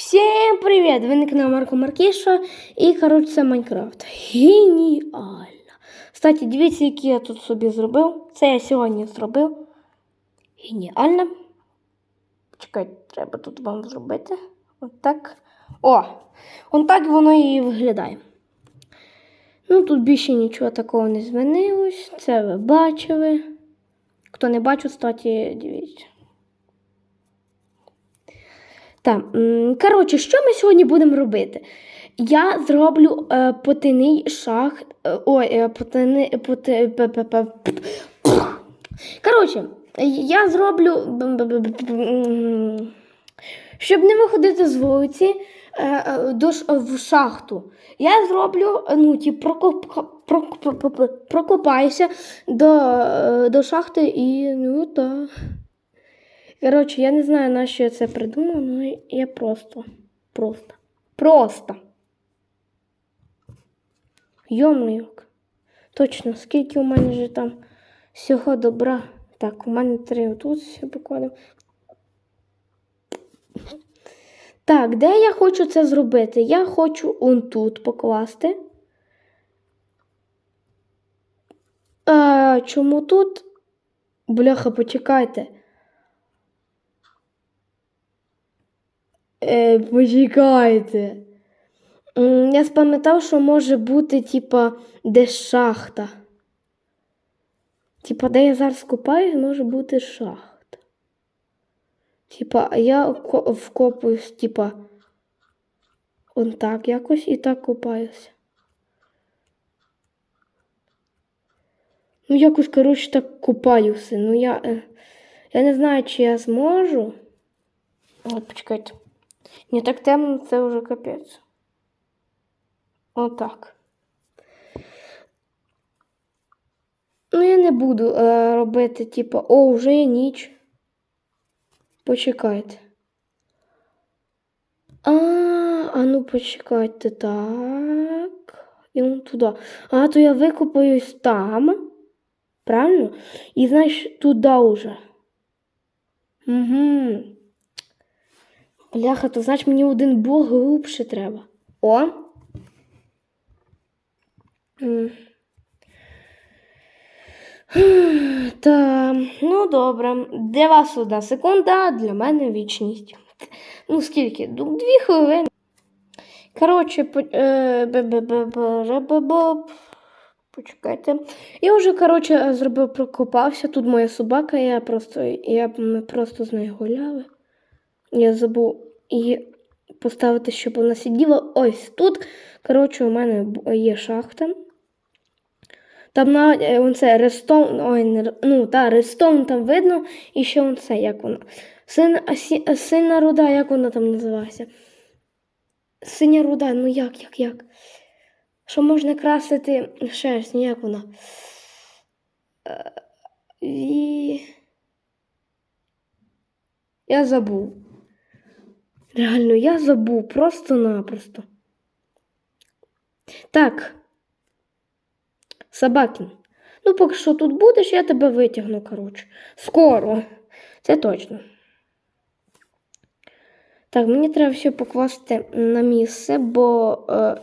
Всем привет! Ви на каналі Марко Маркіша і, коротше, це Майнкрафт. Геніально! Кстати, дивіться, які я тут собі зробив. Це я сьогодні зробив. Геніально. Чекайте, треба тут вам зробити. От так. О! Он так воно і виглядає. Ну, тут більше нічого такого не змінилось. Це ви бачили. Хто не бачив, кстати, дивіться. Так, коротше, що ми сьогодні будемо робити? Я зроблю е, потайний шах. Е, ой, е. Поти. Коротше, я зроблю. Щоб не виходити з вулиці е, е, до, в шахту. Я зроблю, ну, ті, прокоп, прок- п- п- п- прокопаюся до, е, до шахти і ну так. Коротше, я не знаю, на що я це придумав, але я просто. Просто. Просто. Йомайок. Точно, скільки у мене вже там всього добра. Так, у мене три отут все покладемо. Так, де я хочу це зробити? Я хочу он тут покласти. А, чому тут? Бляха, почекайте. Е, почекайте. Я спам'ятав, що може бути, типа, де шахта. Типа, де я зараз купаюсь, може бути шахта. Типа, я вкопуюсь, типа, он так якось і так купаюся. Ну, якось, коротше, так купаюся. Ну, я, е, я не знаю, чи я зможу. От, почекайте. Ні, так темно, це вже капець. Отак. Ну, я не буду е, робити, типу, о, вже є ніч. Почекайте. А, а ну почекайте, так. І вон туди. А, то я викопаюсь там. Правильно? І знаєш, туди вже. Угу. Бляха, то значить мені один бог глибше треба. О. Та, ну добре. Для вас одна секунда, а для мене вічність. Ну, скільки? Дві хвилини. Коротше, по, е, почекайте. Я вже, коротше, зробив, прокопався. Тут моя собака, я просто, я, ми просто з нею гуляли. Я забув її поставити, щоб вона сиділа ось тут. Коротше, у мене є шахта. Там на е, це рестон, ой, не, ну та рестон там видно, і ще он це, як вона. Син, сі- а синя руда, як вона там називається? Синя руда, ну як, як, як? Що можна красити шерсть, ну як вона? Е, І... Я забув. Реально, я забув просто-напросто. Так. Собакін. Ну, поки що тут будеш, я тебе витягну, коротше. Скоро. Це точно. Так, мені треба все покласти на місце, бо е,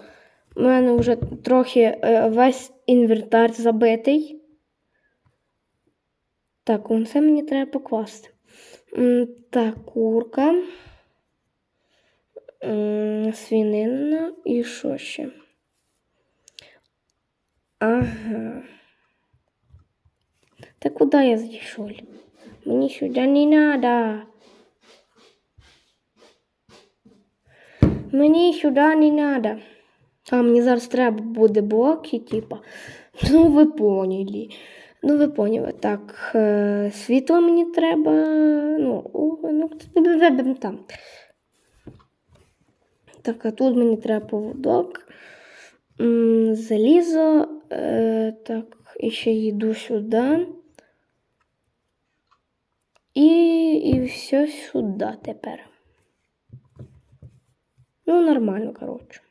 в мене вже трохи е, весь інвентар забитий. Так, це мені треба покласти. Так, курка. Свинина і що ще? Ага. Та куди я зайшов? Мені сюди не надо. Мені сюди не надо. А мені зараз треба буде блоки, типа. Ну, ви поняли. Ну, ви поняли. Так, е, світло мені треба. Ну, ну, там. Так, а тут мені треба поводок. Залізо. Е, так, і ще йду сюди. І, і все сюди тепер. Ну, нормально, коротше.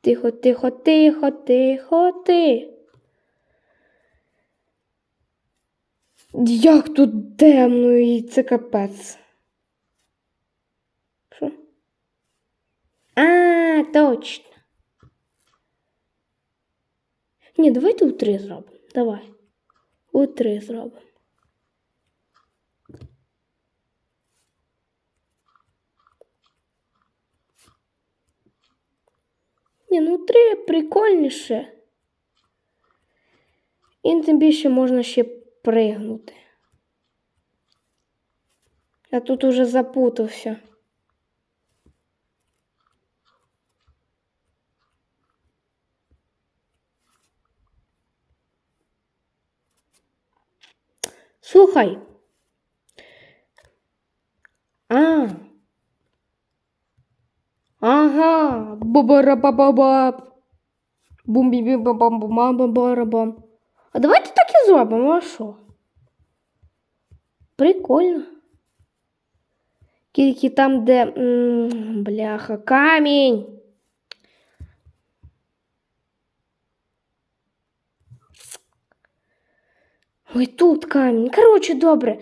Тихо, тихо, тихо, тихо, ти. Як тут темно і це капець. Що? А, точно. Ні, давайте у три зробимо. Давай. У три зробимо. Ні, ну три прикольніше. І тим більше можна ще пригнути. Я тут уже запутався. Слухай. А. Ага. Бабарабабабаб. Бум-бі-бі-бам-бам-бам-бам-бам. А давайте так і зробимо, а що? Прикольно. Тільки там, де. м, бляха, камінь. Ой, тут камінь. Коротше, добре.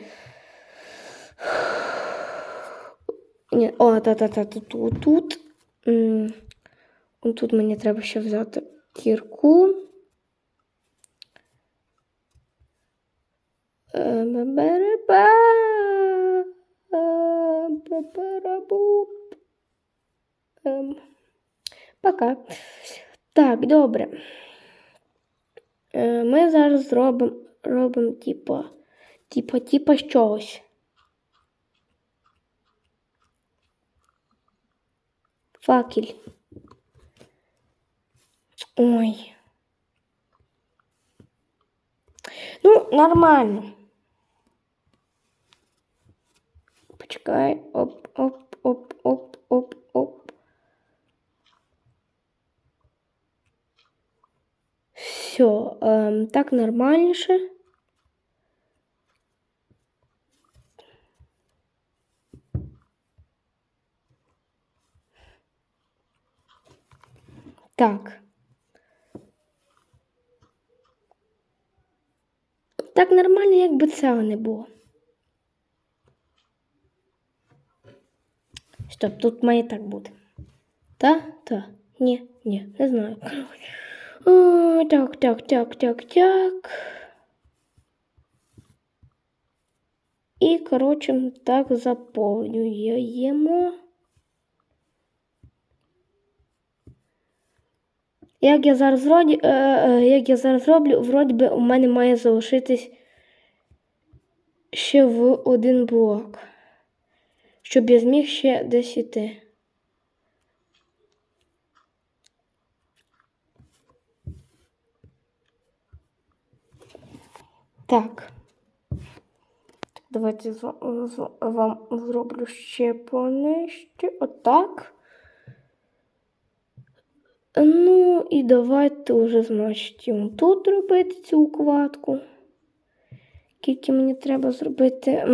Ні, о, та-та-та, тут, тут, тут. М, он Тут мені треба ще взяти кірку. Пока. Так, добре. Е, Ми зараз зробимо робимо типа, типа, типа з чогось. Факель. Ой. Ну, нормально. Почекай. Оп, оп, оп, оп, оп, оп. Все, ем, так нормальніше. Так. Так нормально, якби цього не було. Стоп, тут має так бути. Та? Та. Ні, ні, не знаю. О, так, так, так, так, так. І, коротше, так заповнюємо. Як я зараз роблю, е, е, як я зараз роблю, вроді би у мене має залишитись ще в один блок, щоб я зміг ще десь іти. Так. Давайте вам зроблю ще понижче. Отак. Ну, і давайте вже, значить, тут робити цю укладку. Скільки мені треба зробити.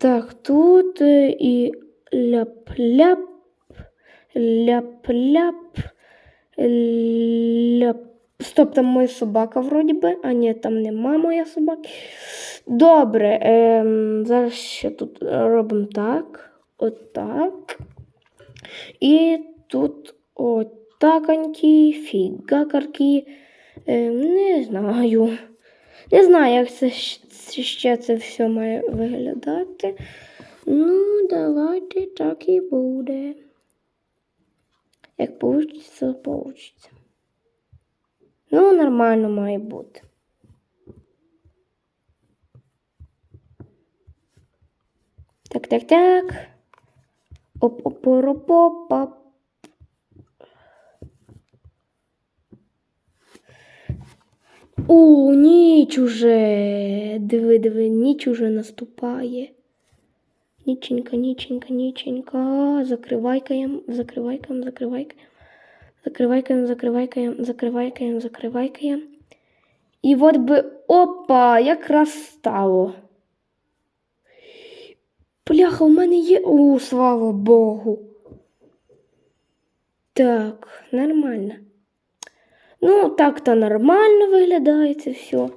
Так, тут е, і ляп-ляп, ляп-ляп, ляп. Стоп, там моя собака вроді би. А ні, там нема моя собака. Добре, ем, зараз ще тут робимо так. Отак. І тут отаканькі, фігакаркі. Ем, не знаю. Не знаю, як це ще це все має виглядати. Ну, давайте так і буде. Як вийде, то вийде. Ну, нормально має бути. Так, так, так. оп оп оп оп оп О, ніч уже. Диви, диви, ніч уже наступає. Ніченька, ніченька, ніченька. Закривайкаєм, закривайкаєм, закривайкаєм. Закривайкаєм, закривайкаєм, закривайкаєм, закривайкаєм. І от би опа, якраз стало. Бляха, у мене є. О, слава Богу. Так, нормально. Ну, так-то нормально виглядає це все.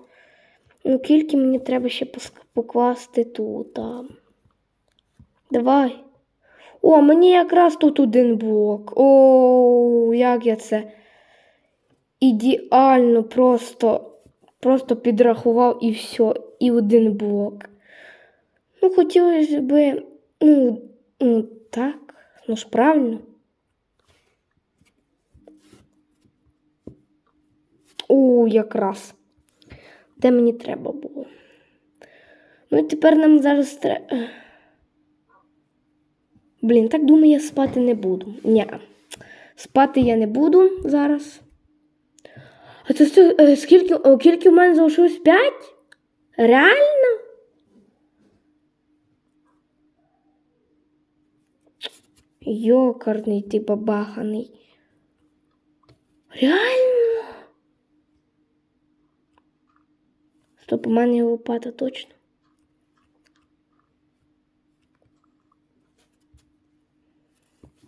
Ну, кільки мені треба ще покласти тут. А. Давай. О, мені якраз тут один блок. О, як я це ідеально просто, просто підрахував і все, і один блок. Ну, хотілося б, ну, ну так, ну ж правильно. О, якраз. Де мені треба було. Ну і тепер нам зараз треба. Блін, так думаю, я спати не буду. Ні. Спати я не буду зараз. А це е, скільки, о, скільки в мене залишилось? П'ять? Реально? Йокарний ти бабаханий. Реально? Стоп, у мене є лопата точно.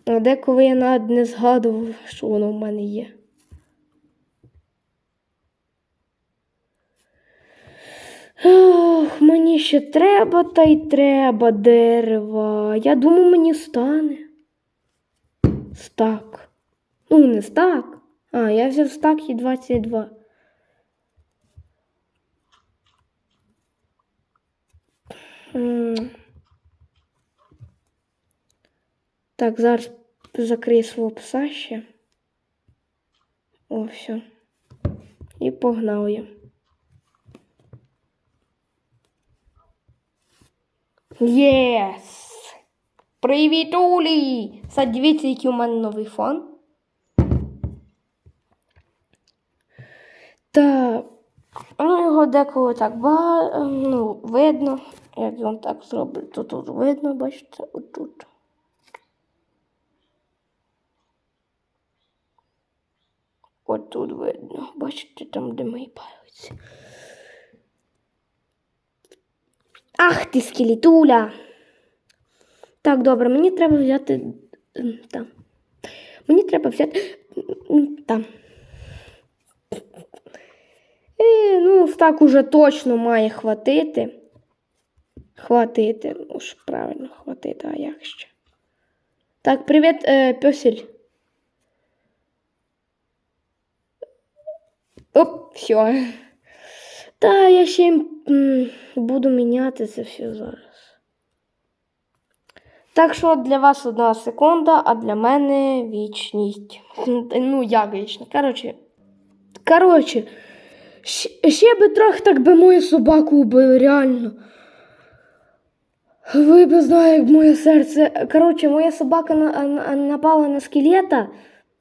А деколи я навіть не згадував, що воно в мене є. Ох, мені ще треба та й треба дерева. Я думаю, мені стане. Стак. Ну, не стак. А, я взяв стак і 22. Так, зараз закрию свого пса ще. О, все. І погнав я. Єс! Привіт, Улі! Дивіться, який у мене новий фон. Так. Ну, його деколи так ба... ну, видно. Як він так зробить, то тут видно, бачите, отут. От тут видно. Бачите, там, де мої палиці. Ах ти скелетуля! Так, добре, мені треба взяти. Там. Мені треба взяти. Там. Е, ну, так уже точно має хватити. Хватити. Ну ж правильно, хватити, а як ще? Так, привіт, е, пьосель. Оп, все. Та я ще м, буду міняти це все зараз. Так що для вас одна секунда, а для мене вічність. Ну, як вічність. Коротше. Коротше, ще, би трохи так би мою собаку убили, реально. Ви б знали, як моє серце. Коротше, моя собака на, на, напала на скелета.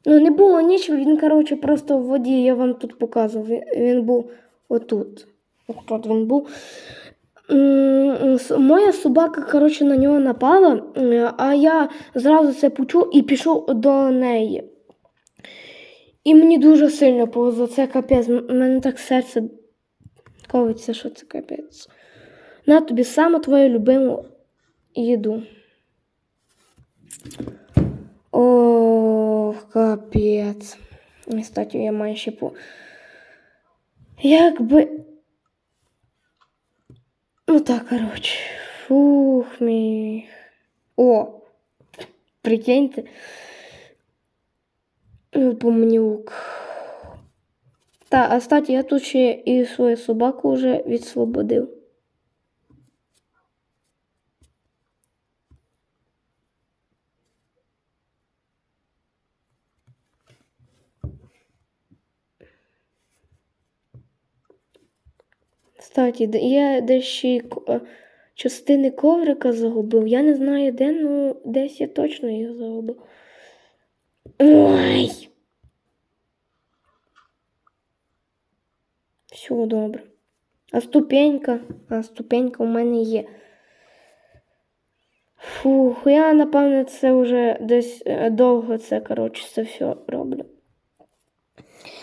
Ну, не було нічого, він, коротше, просто в воді, я вам тут показував. Він, був отут. Отут він був. Моя собака, коротше, на нього напала, а я зразу це почув і пішов до неї. І мені дуже сильно повезло, це капець. М- мене так серце ковиться, що це капець. На тобі саме твою любиму їду. Ох, капець. І, Кстати, я маю ще по. Якби. Ну так, коротше. Фух, мій. О! Прикиньте. Ну, Помнюк. Та, а кстати, я тут ще і свою собаку вже відсвободив. Кстати, де- я десь ще е, частини коврика загубив. Я не знаю де, ну десь я точно їх загубив. Ой. Все добре. А ступенька? А ступенька у мене є. Фух, я напевно це вже десь е, довго це, коротше, це все роблю.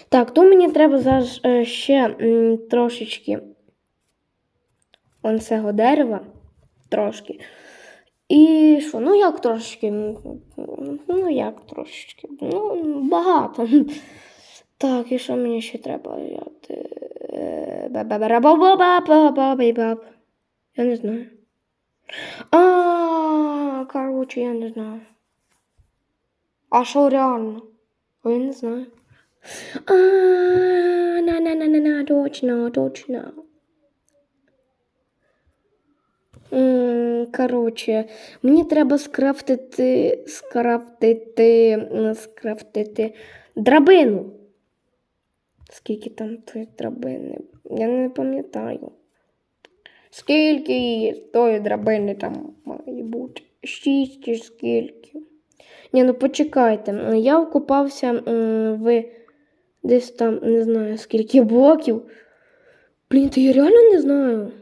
Так, то мені треба зараз е, ще трошечки он цього дерева. Трошки. І що? Ну як трошечки? Ну як трошечки? Ну, багато. Так, і що мені ще треба взяти? Е. Я не знаю. А, короче, я не знаю. А що реально? Я не знаю. А, на на на на на точно, точно. М, Коротше, мені треба скрафтити, скрафтити, скрафтити драбину. Скільки там тої драбини? Я не пам'ятаю. Скільки тої драбини там має бути? Шість чи скільки? Ні, ну почекайте. Я вкопався в десь там, не знаю, скільки блоків. Блін, то я реально не знаю.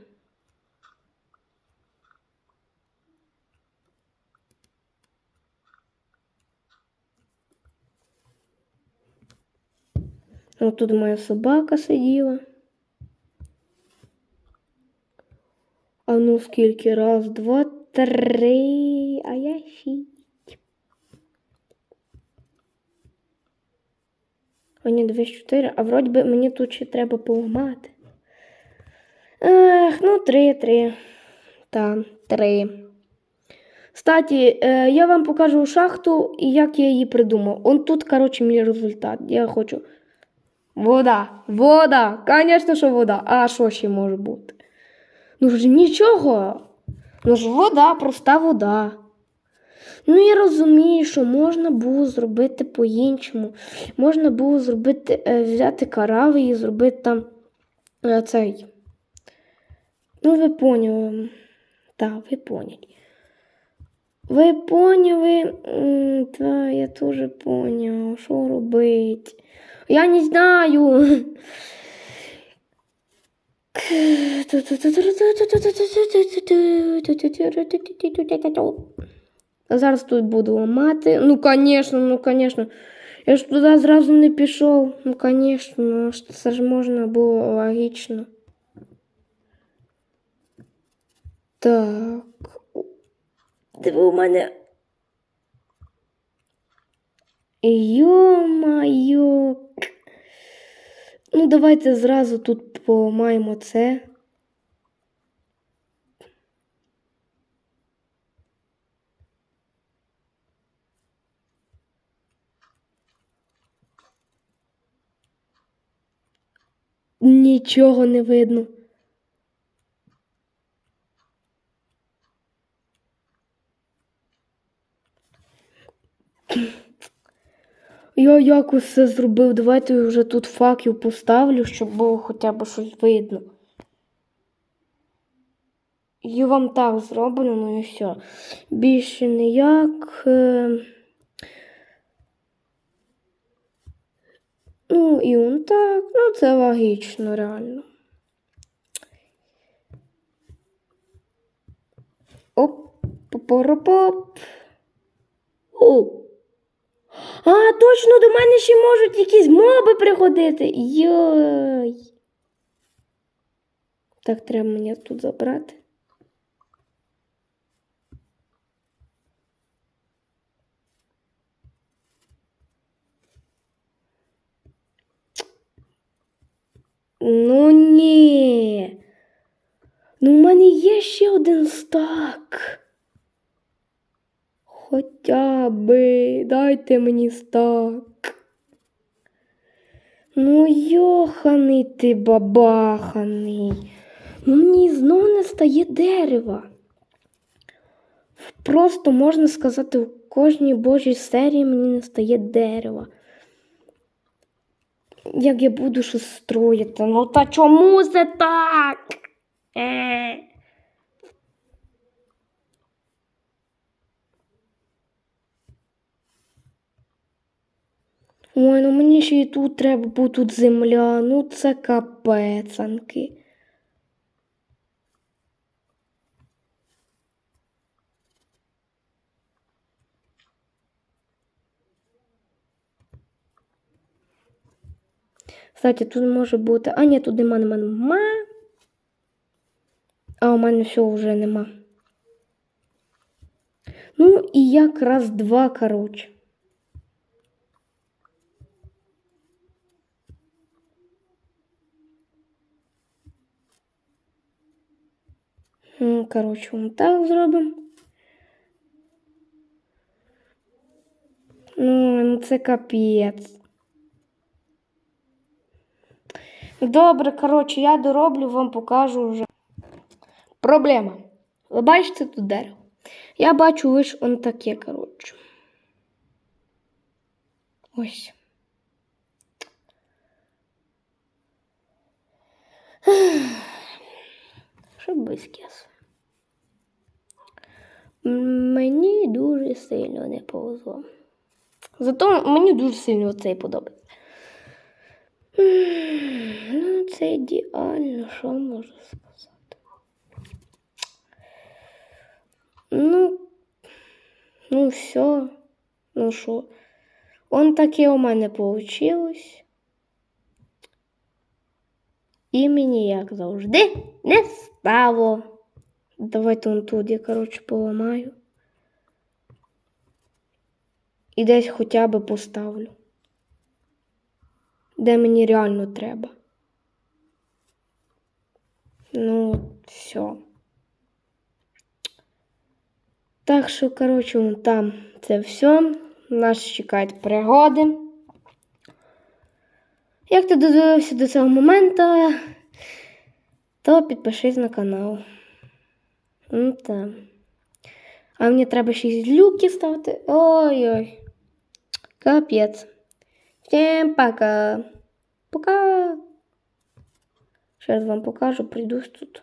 От тут моя собака сиділа. А ну скільки? Раз, два, три, а я шість. А ні, дві, чотири. А вроді би мені тут ще треба поламати. Ех, ну, три, три. Та, три. Кстати, е, я вам покажу шахту і як я її придумав. Он тут, коротше, мій результат. Я хочу. Вода, вода, звісно, що вода. А що ще може бути? Ну ж нічого. Ну ж вода, проста вода. Ну я розумію, що можна було зробити по-іншому. Можна було зробити, е, взяти карави і зробити там е, цей. Ну, ви поняли. Так, ви поняли. Ви поняли? Та, я теж поняв, що робити. Я не знаю. Зараз тут буду ламати. Ну, звісно, ну, звісно. Я ж туди зразу не пішов. Ну, звісно, ну, ж це ж можна було логічно. Так. Диви у мене. Йо-майо. Ну, давайте зразу тут поламаємо це. Нічого не видно. Я якось все зробив. Давайте вже тут факел поставлю, щоб було хоча б щось видно. І вам так зроблю, ну і все. Більше ніяк. е. Ну, і он так. Ну, це логічно, реально. Оп, попоропоп. О! А, точно до мене ще можуть якісь моби приходити. Йой. Так, треба мені тут забрати. Ну ні. Ну, у мене є ще один стак. Хоча би дайте мені стак. Ну, йоханий ти бабаханий. Ну, мені знову не стає дерева. Просто можна сказати, у кожній божій серії мені не стає дерева. Як я буду щось строїти? Ну та чому це так? Е. Ой, ну мені ще і тут треба, бо тут земля. Ну це капецанки. Кстати, тут може бути. А, ні, тут нема, нема, нема. А у мене всього вже нема. Ну, і якраз два, коротше. Коротше, ми так зробимо. Ну, ну це капець. Добре, коротше, я дороблю, вам покажу вже. Проблема. Ви бачите тут дерево? Я бачу лише он таке, коротше. Ось. Щоб без. Мені дуже сильно не повезло. Зато мені дуже сильно цей подобається. Ну, це ідеально, що можу сказати. Ну, ну все. Ну що, он таке у мене получилось. І мені, як завжди, не стало. Давайте он тут я, коротше, поламаю. І десь хоча б поставлю. Де мені реально треба. Ну, все. Так що, коротше, там це все. Нас чекають пригоди. Як ти додивився до цього моменту, то підпишись на канал. Ну так. А мені треба ще й люки ставити. Ой-ой. Капець. Всем пока. Пока. Сейчас вам покажу, прийду тут.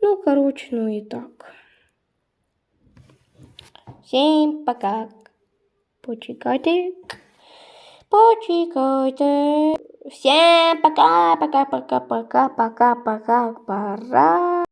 Ну, короче, ну и так. Всем пока. Почекайте. Почекайте. Всем пока, пока, пока, пока, пока, пока, пора.